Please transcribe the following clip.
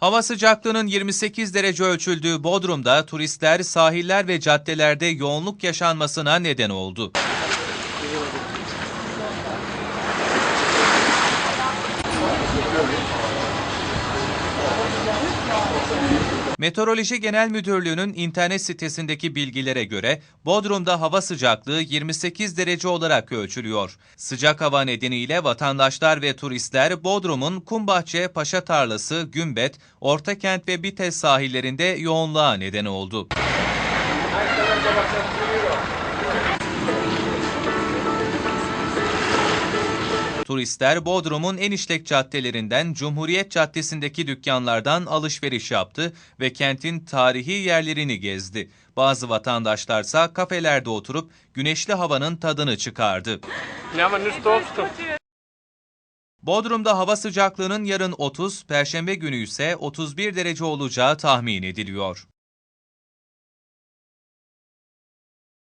Hava sıcaklığının 28 derece ölçüldüğü Bodrum'da turistler sahiller ve caddelerde yoğunluk yaşanmasına neden oldu. Meteoroloji Genel Müdürlüğü'nün internet sitesindeki bilgilere göre Bodrum'da hava sıcaklığı 28 derece olarak ölçülüyor. Sıcak hava nedeniyle vatandaşlar ve turistler Bodrum'un Kumbahçe, Paşa Tarlası, Gümbet, Ortakent ve Bites sahillerinde yoğunluğa neden oldu. Turistler Bodrum'un en işlek caddelerinden Cumhuriyet Caddesi'ndeki dükkanlardan alışveriş yaptı ve kentin tarihi yerlerini gezdi. Bazı vatandaşlarsa kafelerde oturup güneşli havanın tadını çıkardı. Bodrum'da hava sıcaklığının yarın 30, Perşembe günü ise 31 derece olacağı tahmin ediliyor.